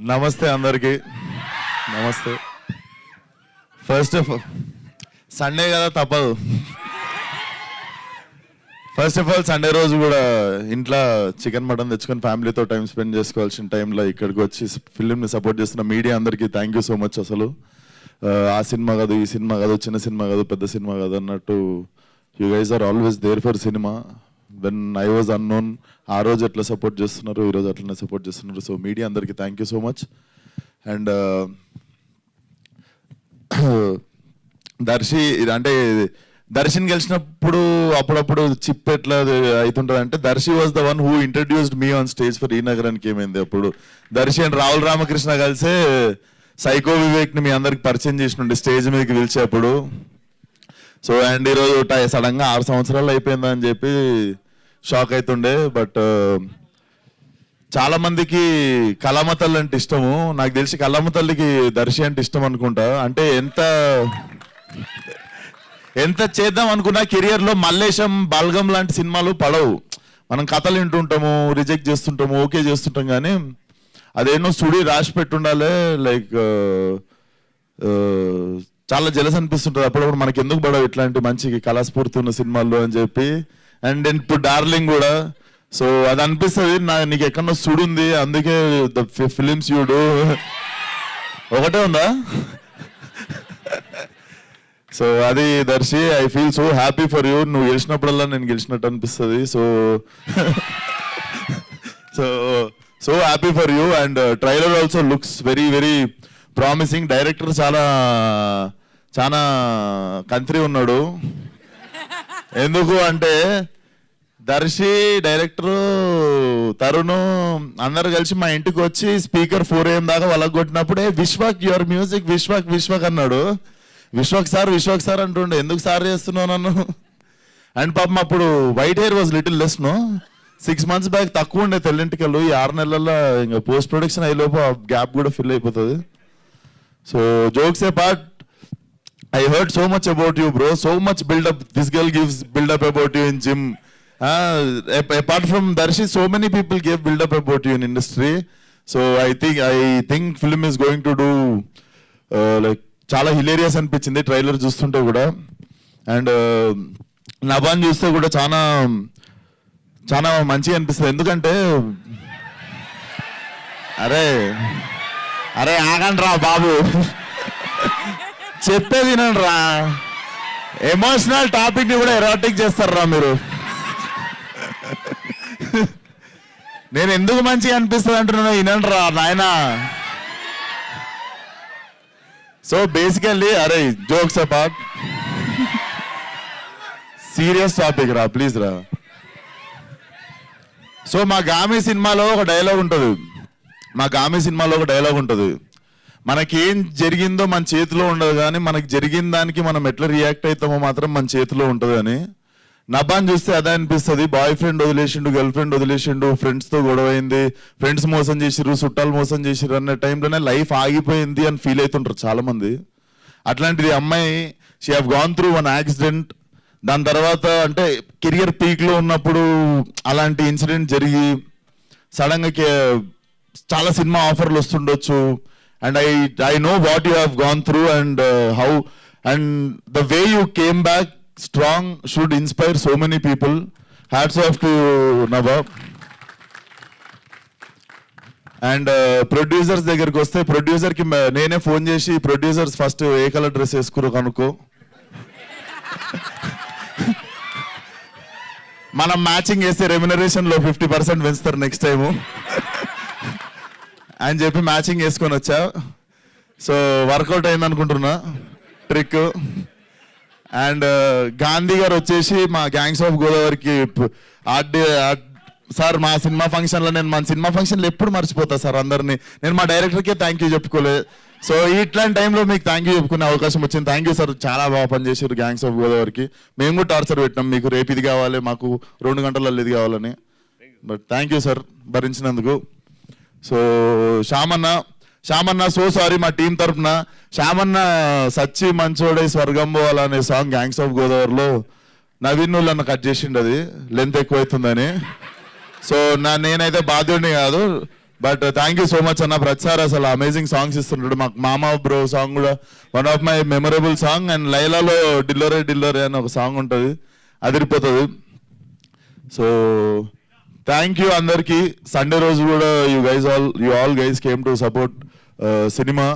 నమస్తే అందరికి. నమస్తే. ఫస్ట్ ఆఫ్ ఆల్ సండే కదా తప్పదు. ఫస్ట్ ఆఫ్ ఆల్ సండే రోజు కూడా ఇంట్లో చికెన్ మటన్ తెచ్చుకొని ఫ్యామిలీతో టైం స్పెండ్ చేసుకోవాల్సిన టైంలో ఇక్కడికి వచ్చి ఫిల్మ్ని సపోర్ట్ చేస్తున్న మీడియా అందరికీ థ్యాంక్ యూ సో మచ్ అసలు. ఆ, ఆ సినిమా కాదు ఈ సినిమా కాదు చిన్న సినిమా కాదు పెద్ద సినిమా కాదు అన్నట్టు you guys are always there for cinema when I was unknown ఆ రోజు ఎట్లా సపోర్ట్ చేస్తున్నారు ఈ రోజు అట్లనే సపోర్ట్ చేస్తున్నారు. సో మీడియా అందరికీ thank you so much and Darshi ఇది అంటే దర్శన్ గెలిచినప్పుడు అప్పుడప్పుడు చిప్ ఎట్లా అవుతుంటుంది అంటే Darshi was the one who introduced me on stage for ఈ నగరానికి ఏమైంది అప్పుడు. దర్శి అండ్ రాహుల్ రామకృష్ణ కలిసే సైకో వివేక్ని మీ అందరికి పరిచయం చేసినండి స్టేజ్ మీదకి పిలిచేప్పుడు. సో అండ్ ఈరోజు సడన్గా ఆరు సంవత్సరాలు అయిపోయిందని చెప్పి షాక్ అవుతుండే బట్ చాలా మందికి కళామ తల్లి అంటే ఇష్టము. నాకు తెలిసి కళామ తల్లికి దర్శి అంటే ఇష్టం అనుకుంటా. అంటే ఎంత ఎంత చేద్దాం అనుకున్నా కెరియర్లో మల్లేశం బల్గం లాంటి సినిమాలు పడవు. మనం కథలు వింటుంటాము రిజెక్ట్ చేస్తుంటాము ఓకే చేస్తుంటాం కానీ అదేనో స్టూడియో రాసి పెట్టుండాలి లైక్ చాలా జలస్ అనిపిస్తుంటుంది. అప్పుడప్పుడు మనకి ఎందుకు పడవు ఇట్లాంటి మంచి కళాస్ఫూర్తి ఉన్న సినిమాల్లో అని చెప్పి. అండ్ ఇప్పుడు డార్లింగ్ కూడా. సో అది అనిపిస్తుంది. నా నీకు ఎక్కడో సుడు అందుకే ద ఫిలిమ్స్ యూడు ఒకటే ఉందా? సో అది Darshi I feel so happy for you నువ్వు గెలిచినప్పుడల్లా నేను గెలిచినట్టు అనిపిస్తుంది. So so so happy for you and trailer also looks very very promising director చాలా చాలా కంత్రి ఉన్నాడు. ఎందుకు అంటే దర్శి డైరెక్టరు తరుణ్ అందరు కలిసి మా ఇంటికి వచ్చి స్పీకర్ ఫోర్ ఏం దాకా వాళ్ళకి కొట్టినప్పుడే విశ్వక్ యువర్ మ్యూజిక్ విశ్వక్ విశ్వక్ అన్నాడు. విశ్వక్ సార్ విశ్వక్ సార్ అంటుండే ఎందుకు సార్ చేస్తున్నావు నన్ను? అండ్ పాపం అప్పుడు white hair was little less no? Six months back తక్కువ ఉండే తెల్లింటికలు. ఈ ఆరు నెలల్లో ఇంకా పోస్ట్ ప్రొడక్షన్ అయ్యేలోపు ఆ గ్యాప్ కూడా ఫిల్ అయిపోతుంది. So jokes apart I heard so much about you bro so much buildup this girl gives buildup about you in gym apart from Darshi so many people gave buildup about you in industry so I think I think film is going to do like చాలా hilarious అనిపించింది. Trailer చూస్తుంటే కూడా. And నవాన్ చూస్తే కూడా చాలా చాలా మంచిగా అనిపిస్తుంది. ఎందుకంటే అరే అరే ఆగండి రా బాబు. చెప్పేది వినండిరా. ఎమోషనల్ టాపిక్ని కూడా ఎరాటిక్ చేస్తారా మీరు. నేను ఎందుకు మంచిగా అనిపిస్తుంది అంటున్నా వినండి రా నాయన. సో బేసికల్లీ అరే జోక్స్ అపార్ట్ సీరియస్ టాపిక్ రా ప్లీజ్ రా. సో మా గామి సినిమాలో ఒక డైలాగ్ ఉంటుంది. మా గామి సినిమాలో ఒక డైలాగ్ ఉంటుంది. మనకేం జరిగిందో మన చేతిలో ఉండదు కానీ మనకి జరిగిన దానికి మనం ఎట్లా రియాక్ట్ అవుతామో మాత్రం మన చేతిలో ఉంటుంది అని. నబాన్ చూస్తే అదే అనిపిస్తుంది. బాయ్ ఫ్రెండ్ వదిలేసిండు గర్ల్ ఫ్రెండ్ వదిలేసిండు ఫ్రెండ్స్తో గొడవైంది గొడవ ఫ్రెండ్స్ మోసం చేసిర్రు చుట్టాలు మోసం చేసిర్రు అనే టైంలోనే లైఫ్ ఆగిపోయింది అని ఫీల్ అవుతుంటారు చాలామంది. అట్లాంటిది అమ్మాయి she have gone through one accident దాని తర్వాత అంటే కెరియర్ పీక్లో ఉన్నప్పుడు అలాంటి ఇన్సిడెంట్ జరిగి సడన్గా చాలా సినిమా ఆఫర్లు వస్తుండొచ్చు. And I I know what you have gone through and how and the way you came back strong should inspire so many people hats off to Nawab and producers దగ్గరికి వస్తే ప్రొడ్యూసర్కి నేనే phone చేసి producers first ఏ colour dress వేసుకురు కనుక్కో. మనం matching వేస్తే రెమ్యునరేషన్లో ఫిఫ్టీ పర్సెంట్ పెంచుతారు నెక్స్ట్ టైము అని చెప్పి మ్యాచింగ్ వేసుకొని వచ్చా. సో వర్కౌట్ అయింది అనుకుంటున్నా ట్రిక్ అండ్ గాంధీ గారు వచ్చేసి మా గ్యాంగ్స్ ఆఫ్ గోదావరికి ఆర్ట్ సార్ మా సినిమా ఫంక్షన్లో నేను మన సినిమా ఫంక్షన్లో ఎప్పుడు మర్చిపోతా సార్ అందరినీ. నేను మా డైరెక్టర్కే థ్యాంక్ యూ చెప్పుకోలే. సో ఇట్లాంటి టైంలో మీకు థ్యాంక్ యూ చెప్పుకునే అవకాశం వచ్చింది. Thank you sir. చాలా బాగా పనిచేసారు గ్యాంగ్స్ ఆఫ్ గోదావరికి మేము కూడా టార్చర్ పెట్టినాం. మీకు రేపు ఇది కావాలి మాకు రెండు గంటలలో ఇది కావాలని. But thank you sir భరించినందుకు. So Shyamanna Shyamanna so sorry మా టీం తరపున. శ్యామన్న సచ్చి మంచోడై స్వర్గం పోవాలనే సాంగ్ గ్యాంగ్స్ ఆఫ్ గోదావరిలో నవీన్ నన్ను కట్ చేసిండు అది. లెంత్ ఎక్కువైతుందని. సో నా నేనైతే బాధ్యుడిని కాదు. But thank you so much అన్న ప్రతిసారి అసలు అమేజింగ్ సాంగ్స్ ఇస్తుంటాడు మాకు. మామ బ్రో సాంగ్ కూడా one of my memorable song and లైలాలో డిల్లోరే డిల్లోరే అని ఒక సాంగ్ ఉంటుంది. అదిరిపోతుంది. సో థ్యాంక్ యూ అందరికి. సండే రోజు కూడా you guys all you all guys came to support cinema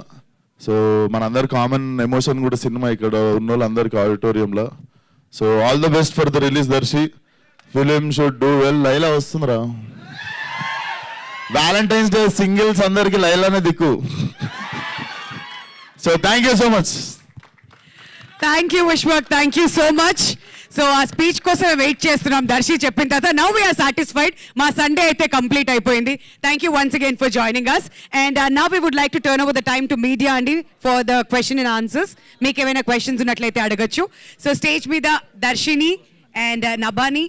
so మనందరి కామన్ ఎమోషన్ కూడా సినిమా ఇక్కడ ఉన్న వాళ్ళందరికీ ఆడిటోరియంలో so all the best for the release Darshi film should do well Laila వస్తుందిరా. వ్యాలంటైన్స్ డే సింగిల్స్ అందరికి లైలానే దిక్కు. So thank you so much thank you Vishwak thank you so much so ఆ స్పీచ్ కోసం వెయిట్ చేస్తున్నాం. దర్శి చెప్పిన తర్వాత now we are satisfied మా సండే అయితే కంప్లీట్ అయిపోయింది. Thank you once again for joining us and now we would like to turn over the time to media అండి for the question and answers మీకు ఏమైనా క్వశ్చన్స్ ఉన్నట్లయితే అడగచ్చు. సో స్టేజ్ మీద దర్శిని and uh, నబాని